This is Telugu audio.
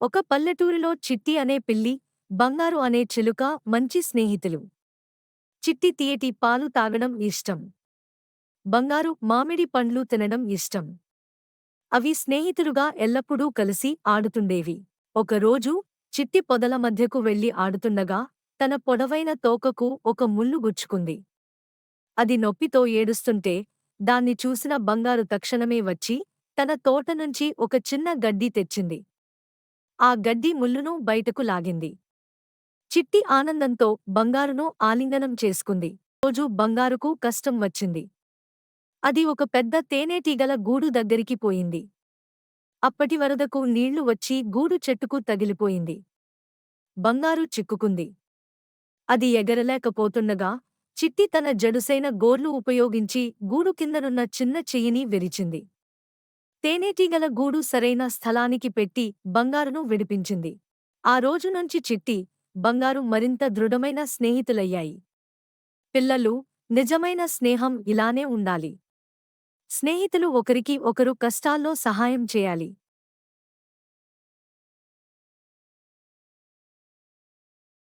ఒక పల్లెటూరిలో చిట్టి అనే పిల్లి బంగారు అనే చిలుక మంచి స్నేహితులు. చిట్టి తీయటి పాలు తాగడం ఇష్టం. బంగారు మామిడి పండ్లు తినడం ఇష్టం. అవి స్నేహితులుగా ఎల్లప్పుడూ కలిసి ఆడుతుండేవి. ఒకరోజు చిట్టి పొదల మధ్యకు వెళ్ళి ఆడుతుండగా తన పొడవైన తోకకు ఒక ముల్లు గుచ్చుకుంది. అది నొప్పితో ఏడుస్తుంటే దాన్ని చూసిన బంగారు తక్షణమే వచ్చి తన తోట నుంచి ఒక చిన్న గడ్డి తెచ్చింది. ఆ గడ్డి ముల్లును బయటకు లాగింది. చిట్టి ఆనందంతో బంగారును ఆలింగనం చేసుకుంది. రోజు బంగారుకు కష్టం వచ్చింది. అది ఒక పెద్ద తేనెటీగల గూడు దగ్గరికి పోయింది. అప్పటి వరదకు నీళ్ళు వచ్చి గూడు చెట్టుకు తగిలిపోయింది. బంగారు చిక్కుకుంది. అది ఎగరలేకపోతుండగా చిట్టి తన జడుసైన గోర్లు ఉపయోగించి గూడు కిందనున్న చిన్న చెయ్యిని విరిచింది. తేనెటీగల గూడు సరైన స్థలానికి పెట్టి బంగారును విడిపించింది. ఆ రోజు నుంచి చిట్టి బంగారు మరింత దృఢమైన స్నేహితులయ్యాయి. పిల్లలు నిజమైన స్నేహం ఇలానే ఉండాలి. స్నేహితులు ఒకరికి ఒకరు కష్టాల్లో సహాయం చేయాలి.